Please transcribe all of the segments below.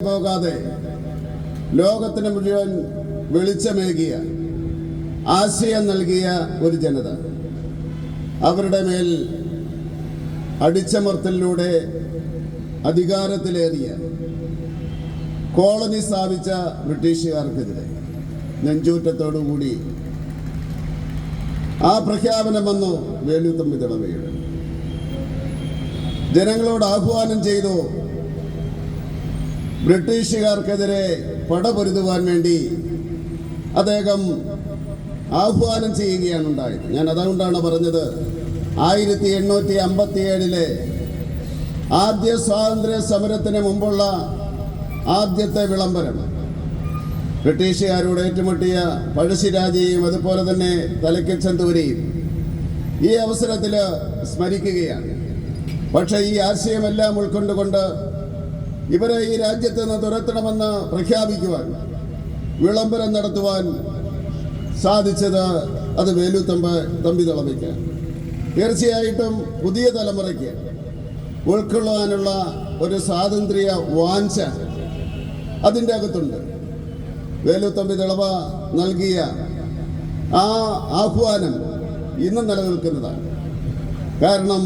പോകാതെ ലോകത്തിന് മുഴുവൻ വെളിച്ചമേകിയ ആശയം നൽകിയ ഒരു ജനത അവരുടെ മേൽ അടിച്ചമർത്തലിലൂടെ അധികാരത്തിലേറിയ കോളനി സ്ഥാപിച്ച ബ്രിട്ടീഷുകാർക്കെതിരെ നെഞ്ചൂറ്റത്തോടുകൂടി ആ പ്രഖ്യാപനം വന്നു വേലുത്തമ്പി തിളവയുടെ ജനങ്ങളോട് ആഹ്വാനം ചെയ്തു ബ്രിട്ടീഷുകാർക്കെതിരെ പടപൊരുതുവാൻ വേണ്ടി അദ്ദേഹം ആഹ്വാനം ചെയ്യുകയാണ് ഉണ്ടായത്. ഞാൻ അതുകൊണ്ടാണ് പറഞ്ഞത് ആയിരത്തി എണ്ണൂറ്റി അമ്പത്തി ഏഴിലെ ആദ്യ സ്വാതന്ത്ര്യ സമരത്തിന് മുമ്പുള്ള ആദ്യത്തെ വിളംബരം. ബ്രിട്ടീഷുകാരോട് ഏറ്റുമുട്ടിയ പഴശ്ശിരാജയും അതുപോലെ തന്നെ തലക്കൽ ചന്തൂരിയും ഈ അവസരത്തിൽ സ്മരിക്കുകയാണ്. പക്ഷേ ഈ ആശയമെല്ലാം ഉൾക്കൊണ്ടുകൊണ്ട് ഇവരെ ഈ രാജ്യത്ത് നിന്ന് തുരത്തണമെന്ന് പ്രഖ്യാപിക്കുവാൻ വിളംബരം നടത്തുവാൻ സാധിച്ചത് അത് വേലുത്തമ്പ് തമ്പി തളമയ്ക്ക് തീർച്ചയായിട്ടും പുതിയ തലമുറയ്ക്ക് ഉൾക്കൊള്ളുവാനുള്ള ഒരു സ്വാതന്ത്ര്യ വാഞ്ച അതിന്റെ അകത്തുണ്ട്. വേലുത്തമ്പി തിളവ നൽകിയ ആ ആഹ്വാനം ഇന്നും നിലനിൽക്കുന്നതാണ്. കാരണം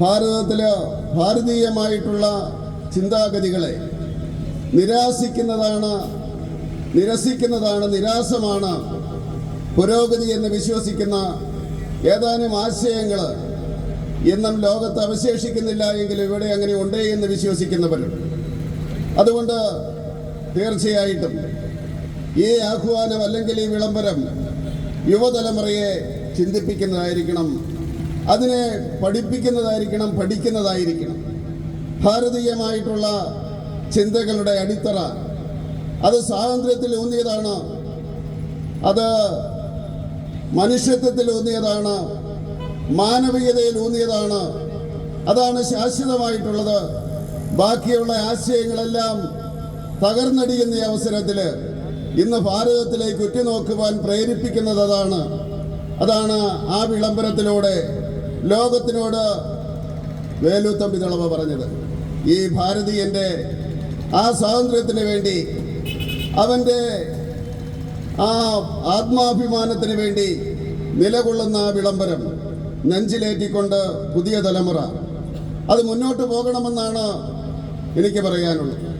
ഭാരതത്തിൽ ഭാരതീയമായിട്ടുള്ള ചിന്താഗതികളെ നിരാശിക്കുന്നതാണ് നിരസിക്കുന്നതാണ് നിരാശമാണ് പുരോഗതി എന്ന് വിശ്വസിക്കുന്ന ഏതാനും ആശയങ്ങൾ എന്നും ലോകത്ത് അവശേഷിക്കുന്നില്ല എങ്കിലും ഇവിടെ അങ്ങനെ ഉണ്ടേ എന്ന് വിശ്വസിക്കുന്നവരുണ്ട് അതുകൊണ്ട് തീർച്ചയായിട്ടും ഈ ആഹ്വാനം അല്ലെങ്കിൽ ഈ വിളംബരം യുവതലമുറയെ ചിന്തിപ്പിക്കുന്നതായിരിക്കണം അതിനെ പഠിപ്പിക്കുന്നതായിരിക്കണം പഠിക്കുന്നതായിരിക്കണം. ഭാരതീയമായിട്ടുള്ള ചിന്തകളുടെ അടിത്തറ. അത് സ്വാതന്ത്ര്യത്തിൽ ഊന്നിയതാണ്. അത് മനുഷ്യത്വത്തിൽ ഊന്നിയതാണ്. മാനവികതയിൽ ഊന്നിയതാണ്. അതാണ് ശാശ്വതമായിട്ടുള്ളത്. ബാക്കിയുള്ള ആശയങ്ങളെല്ലാം തകർന്നടിയുന്ന ഈ അവസരത്തിൽ ഇന്ന് ഭാരതത്തിലേക്ക് ഉറ്റുനോക്കുവാൻ പ്രേരിപ്പിക്കുന്നത് അതാണ്. അതാണ് ആ വിളംബരത്തിലൂടെ ലോകത്തിനോട് വേലൂത്തമ്പി തിളവ പറഞ്ഞത്. ഈ ഭാരതീയന്റെ ആ സ്വാതന്ത്ര്യത്തിന് വേണ്ടി അവന്റെ ആ ആത്മാഭിമാനത്തിന് വേണ്ടി നിലകൊള്ളുന്ന വിളംബരം നെഞ്ചിലേറ്റിക്കൊണ്ട് പുതിയ തലമുറ. അത് മുന്നോട്ട് പോകണമെന്നാണ് എനിക്ക് പറയാനുള്ളത്.